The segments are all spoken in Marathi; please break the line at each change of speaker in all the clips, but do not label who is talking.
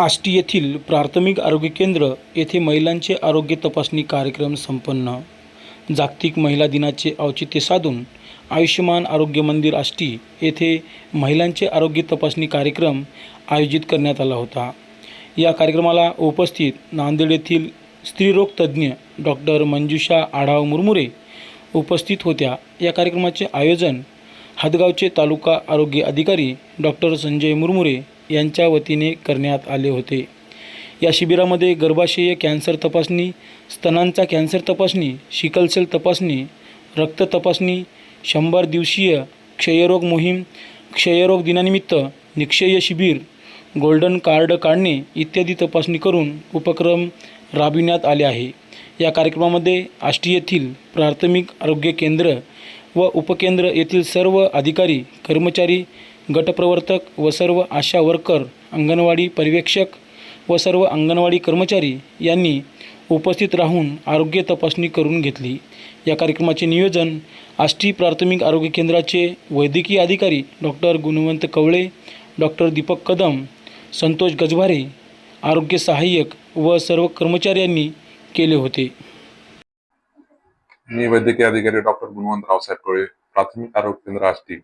आष्टी येथील प्राथमिक आरोग्य केंद्र येथे महिलांचे आरोग्य तपासणी कार्यक्रम संपन्न. जागतिक महिला दिनाचे औचित्य साधून आयुष्यमान आरोग्य मंदिर आष्टी येथे महिलांचे आरोग्य तपासणी कार्यक्रम आयोजित करण्यात आला होता. या कार्यक्रमाला उपस्थित नांदेड येथील स्त्रीरोग तज्ज्ञ डॉक्टर मंजुषा आढाव मुरमुरे उपस्थित होत्या. या कार्यक्रमाचे आयोजन हदगावचे तालुका आरोग्य अधिकारी डॉक्टर संजय मुरमुरे यांच्या वतीने करण्यात आले होते. या शिबिरामध्ये गर्भाशय कॅन्सर तपासणी स्तनांचा कॅन्सर तपासणी शिकलसेल तपासणी रक्त तपासणी शंभर दिवसीय क्षयरोग मोहीम क्षयरोग दिनानिमित्त निक्षय शिबिर गोल्डन कार्ड काढणे इत्यादी तपासणी करून उपक्रम राबविण्यात आले आहे. या कार्यक्रमामध्ये आष्टी येथील प्राथमिक आरोग्य केंद्र व उपकेंद्र येथील सर्व अधिकारी कर्मचारी गटप्रवर्तक व सर्व आशा वर्कर अंगणवाडी पर्यवेक्षक व सर्व अंगणवाडी कर्मचारी यांनी उपस्थित राहून आरोग्य तपासणी करून घेतली. या कार्यक्रमाचे नियोजन आष्टी प्राथमिक आरोग्य केंद्राचे वैद्यकीय अधिकारी डॉक्टर गुणवंत कवळे डॉक्टर दीपक कदम संतोष गजभारे आरोग्य सहाय्यक व सर्व कर्मचाऱ्यांनी केले होते.
मी वैद्यकीय अधिकारी डॉक्टर गुणवंत रावसाहेब कवळे प्राथमिक आरोग्य केंद्र आष्टी.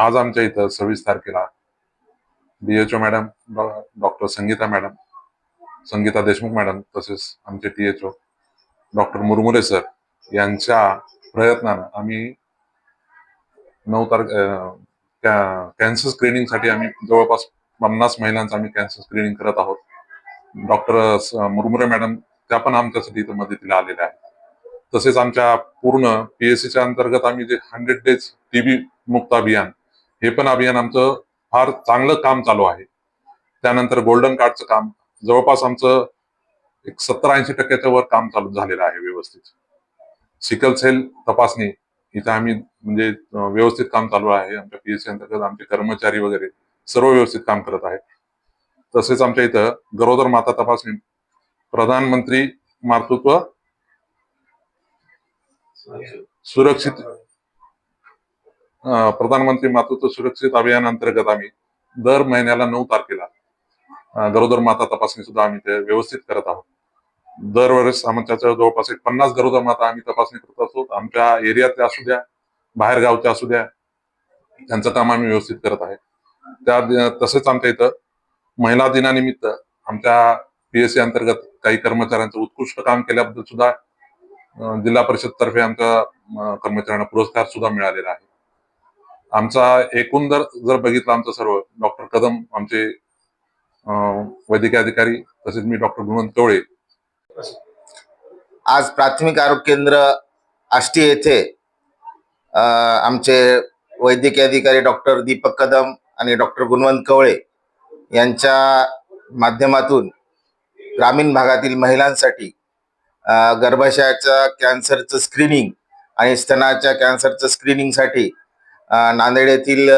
आज आमच्या इथं सव्वीस तारखेला DHO madam doctor Sangeeta madam Sangeeta Deshmukh madam तसेच आमचे टीएचओ डॉक्टर मुरमुरे सर यांच्या प्रयत्नानं आम्ही नऊ तारखे कॅन्सर स्क्रीनिंगसाठी आम्ही जवळपास पन्नास महिलांचं आम्ही कॅन्सर स्क्रीनिंग करत आहोत. डॉक्टर मुरमुरे मॅडम त्या पण आमच्यासाठी इथं मदतीला आलेल्या आहेत. तसेच आमच्या पूर्ण पीएससीच्या अंतर्गत आम्ही जे हंड्रेड डेज टीबी मुक्त अभियान हे पण अभियान आमचं फार चांगलं काम चालू आहे. त्यानंतर गोल्डन कार्डचं काम जवळपास आमचं एक सत्तर ऐंशी टक्क्याच्या वर काम चालू झालेलं आहे व्यवस्थित. सिकल सेल तपासणी इथं आम्ही म्हणजे व्यवस्थित काम चालू आहे. आमच्या पीएससी अंतर्गत आमचे कर्मचारी वगैरे सर्व व्यवस्थित काम करत आहेत. तसेच आमच्या इथं गरोदर माता तपासणी प्रधानमंत्री मातृत्व सुरक्षित प्रधानमंत्री मातृत्व सुरक्षित अभियान अंतर्गत आम्ही दर महिन्याला नऊ तारखेला गरोदर माता तपासणी सुद्धा आम्ही ते व्यवस्थित करत आहोत. दरवेळेस आमच्या जवळपास एक पन्नास गरोदर माता आम्ही तपासणी करत असतो. आमच्या एरियातल्या असू द्या बाहेर गावच्या असू द्या त्यांचं काम आम्ही व्यवस्थित करत आहे. त्या तसेच आमच्या इथं महिला दिनानिमित्त आमच्या पीएससी अंतर्गत काही कर्मचाऱ्यांचं उत्कृष्ट काम केल्याबद्दल सुद्धा जिल्हा परिषद तर्फे आमच्या कर्मचाऱ्यांना पुरस्कार सुद्धा मिळालेला आहे. आमचा एकूण जर जर बघितलं आमचं सर्व डॉक्टर कदम आमचे वैद्यकीय अधिकारी तसेच मी डॉक्टर गुणवंत कवळे
आज प्राथमिक आरोग्य केंद्र आष्टी येथे आमचे वैद्यकीय अधिकारी डॉक्टर दीपक कदम आणि डॉक्टर गुणवंत कवळे यांच्या माध्यमातून ग्रामीण भागातील महिलांसाठी गर्भाशयाच्या कॅन्सरचं स्क्रीनिंग आणि स्तनाच्या कॅन्सरचं स्क्रीनिंगसाठी नांदेड येथील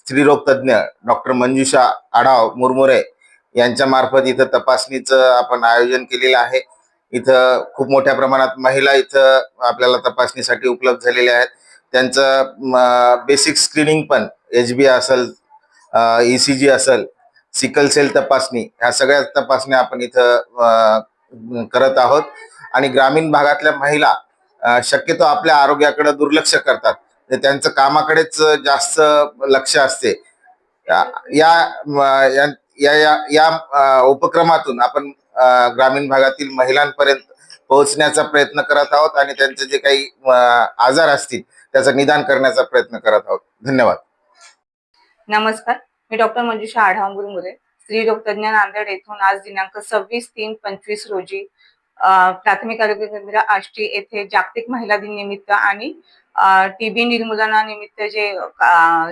स्त्रीरोग तज्ज्ञ डॉक्टर मंजुषा आढाव मुरमुरे यांच्या मार्फत इथं तपासणीचं आपण आयोजन केलेलं आहे. इथं खूप मोठ्या प्रमाणात महिला इथं आपल्याला तपासणीसाठी उपलब्ध झालेल्या आहेत. त्यांचं बेसिक स्क्रीनिंग पण एच बी असेल ई सी जी असेल सिकल सेल तपासणी ह्या सगळ्या तपासण्या आपण इथं अ, करत आहोत. आणि ग्रामीण भागातल्या महिला शक्यतो आपल्या आरोग्याकडे दुर्लक्ष करतात. त्यांचं कामाकडेच जास्त लक्ष असते. या या या- या या- उपक्रमातून आपण ग्रामीण भागातील महिलांपर्यंत पोहोचण्याचा प्रयत्न करत आहोत आणि त्यांचे जे काही आजार असतील त्याचं निदान करण्याचा प्रयत्न करत आहोत. धन्यवाद.
नमस्कार. मी डॉक्टर मंजुषा आढाव स्त्री स्त्रीरोग तज्ज्ञ नांदेड येथून आज दिनांक सव्वीस तीन पंचवीस रोजी प्राथमिक आरोग्य केंद्र आष्टी येथे जागतिक महिला दिन निमित्त आणि टीबी निर्मूलनानिमित्त जे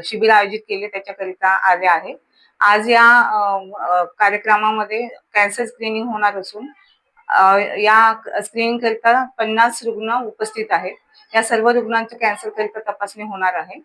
शिबिर आयोजित केले त्याच्याकरिता आले आहे. आज या कार्यक्रमामध्ये कॅन्सर स्क्रीनिंग होणार असून या स्क्रीनिंग करिता पन्नास रुग्ण उपस्थित आहेत. या सर्व रुग्णांच्या कॅन्सर करिता तपासणी होणार आहे.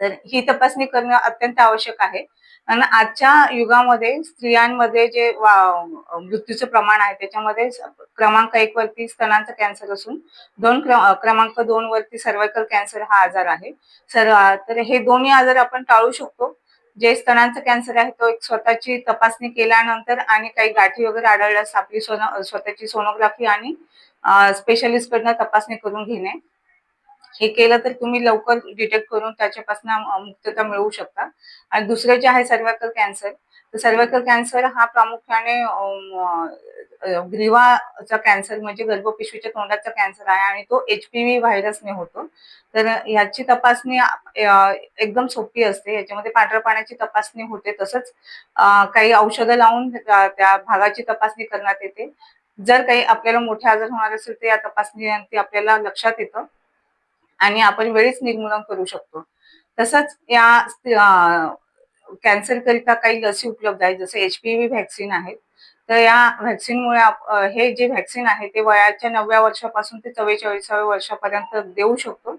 तर ही तपासणी करणं अत्यंत आवश्यक आहे. आणि आजच्या युगामध्ये स्त्रियांमध्ये जे वा- मृत्यूचं प्रमाण आहे त्याच्यामध्ये क्रमांक एक वरती स्तनांचा कॅन्सर असून दोन क्रमांक दोन वरती सर्वायकल कॅन्सर हा आजार आहे. सर तर हे दोन्ही आजार आपण टाळू शकतो. जे स्तनांचा कॅन्सर आहे तो एक स्वतःची तपासणी केल्यानंतर आणि काही गाठी वगैरे आढळल्यास आपली सोन स्वतःची सोनोग्राफी आणि स्पेशलिस्ट कडनं तपासणी करून घेणे. हे केलं तर तुम्ही लवकर डिटेक्ट करून त्याच्यापासून मुक्तता मिळवू शकता. आणि दुसरं जे आहे सर्वायकल कॅन्सर तर सर्वायकल कॅन्सर हा प्रामुख्याने ग्रीवाचा कॅन्सर म्हणजे गर्भपिशवीच्या तोंडाचा कॅन्सर आहे आणि तो एच पी व्ही व्हायरसने होतो. तर ह्याची तपासणी एकदम सोपी असते. याच्यामध्ये पांढऱ्या पाण्याची तपासणी होते तसंच काही औषधं लावून त्या त्या भागाची तपासणी करण्यात येते. जर काही आपल्याला मोठे आजार होणार असेल तर या तपासणी आपल्याला लक्षात येतं. आणि आपण वेळीच निर्मूलन करू शकतो. तसंच या कॅन्सर करिता काही लसी उपलब्ध आहेत जसं एच पी व्ही व्हॅक्सिन आहेत. तर या व्हॅक्सिनमुळे हे जे व्हॅक्सिन आहे ते वयाच्या नवव्या वर्षापासून ते चव्वेचाळीसाव्या वर्षापर्यंत देऊ शकतो.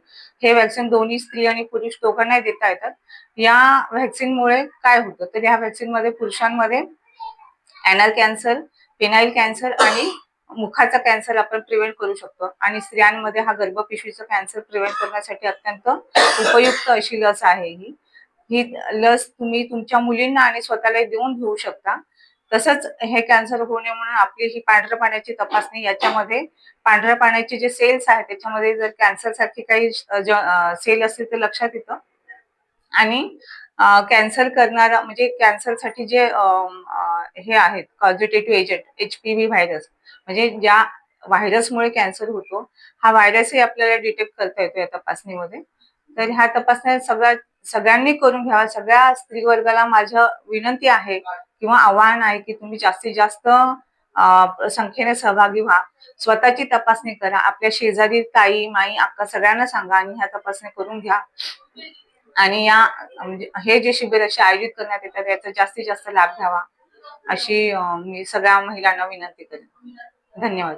हे व्हॅक्सिन दोन्ही स्त्री आणि पुरुष दोघांनाही देता येतात. या व्हॅक्सिनमुळे काय होतं? तर या व्हॅक्सिनमध्ये पुरुषांमध्ये अॅनल कॅन्सर पिनाईल कॅन्सर आणि मुखाचा कॅन्सर आपण प्रिव्हेंट करू शकतो. आणि स्त्रियांमध्ये हा गर्भपिशवीचा कॅन्सर प्रिव्हेंट करण्यासाठी अत्यंत उपयुक्त अशी लस आहे ही. ही लस तुम्ही तुमच्या मुलींना आणि स्वतःला देऊन घेऊ शकता. तसंच हे कॅन्सर होऊ नये म्हणून आपली ही पांढऱ्या पाण्याची तपासणी याच्यामध्ये पांढऱ्या पाण्याचे जे सेल्स आहेत त्याच्यामध्ये जर कॅन्सर सारखी काही सेल असतील तर लक्षात येतं. आणि कॅन्सर करणारा म्हणजे कॅन्सरसाठी जे हे आहेत causative agent H P V virus म्हणजे ज्या व्हायरसमुळे कॅन्सर होतो हा व्हायरसही आपल्याला डिटेक्ट करता येतो या तपासणीमध्ये. तर ह्या तपासण्या सगळ्या सगळ्यांनी करून घ्यावा. सगळ्या स्त्री वर्गाला माझं विनंती आहे किंवा आव्हान आहे की तुम्ही जास्तीत जास्त संख्येने सहभागी व्हा. स्वतःची तपासणी करा. आपल्या शेजारी ताई माई अक्का सगळ्यांना सांगा आणि ह्या तपासणी करून घ्या. आणि या म्हणजे हे जे शिबिर असे आयोजित करण्यात येतात याचा जास्तीत जास्त लाभ घ्यावा. अशी मी सगळ्या महिलांना विनंती करेन. धन्यवाद.